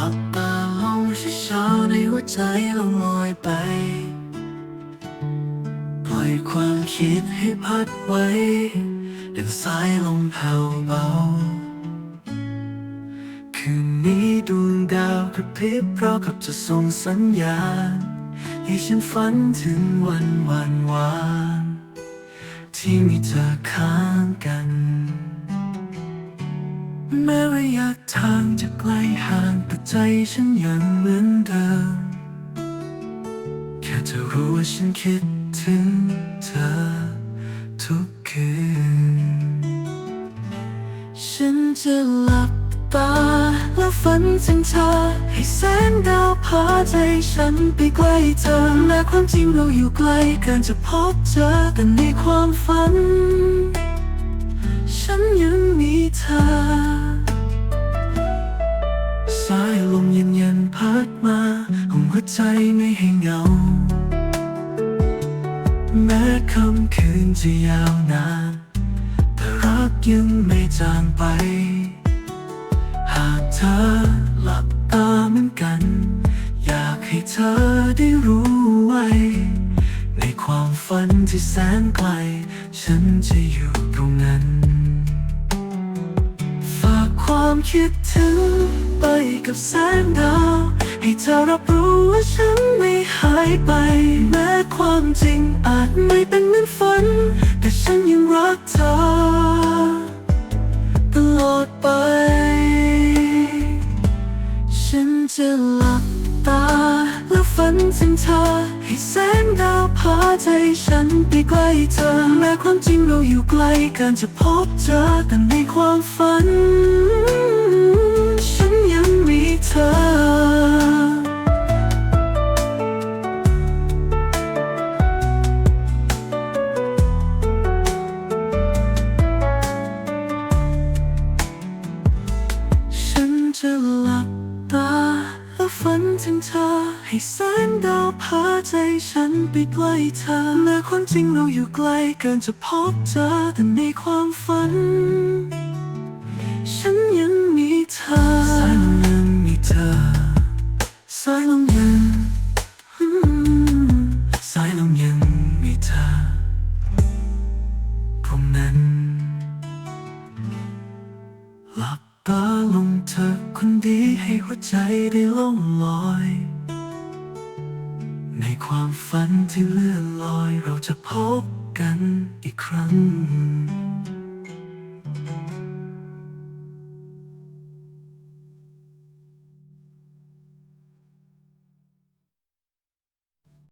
ลับตาลงช้าๆในหัวใจลงลอยไป ปล่อยความคิดให้พัดไว้ดังสายลมแผ่วเบา คืนนี้ดวงดาวกระพริบเพราะกับจะส่งสัญญาณให้ฉันฝันถึงวันวันวานที่มีเธอข้างกัน แม้ระยะทางจะไกลห่างแต่ใจฉันยังเหมือนเดิม แค่จะรู้ว่าฉันคิดถึงเธอทุกคืน ฉันจะหลับตาแล้วฝันถึงเธอ ให้แสงดาวพาใจฉันไปใกล้เธอแม้ความจริงเราอยู่ไกลเกินจะพบเจอแต่ในความฝัน ฉันยังมีเธอ สายลมเย็นๆพัดมาห้องหัวใจไม่ให้เหงา แม้ค่ำคืนจะยาวนานแต่รักยังไม่จางไป หากเธอหลับตาเหมือนกัน อยากให้เธอได้รู้ไว้ในความฝันที่แสนไกล ฉันจะอยู่ตรงนั้น ความคิดถึงไปกับแสงดาว ให้เธอรับรู้ว่าฉันไม่หายไป แม้ความจริงอาจไม่เป็นเหมือนฝัน แต่ฉันยังรักเธอตลอดไป ฉันจะหลับตา แล้วฝันถึงเธอ ให้แสงดาวพาใจฉันไปใกล้เธอ แม้ความจริงเราอยู่ไกลกินจะพบเจอแต่ในความฝัน เธอ ฉันจะหลับตาแล้วฝันถึงเธอ ให้แสงดาวพาใจฉันไปใกล้เธอแม้ความจริงเราอยู่ไกลเกินจะพบเจอแต่ในความฝัน หลับตาลงเธอคนดีให้หัวใจได้ล่องลอย ในความฝันที่เลื่อนลอยเราจะพบกันอีกครั้ง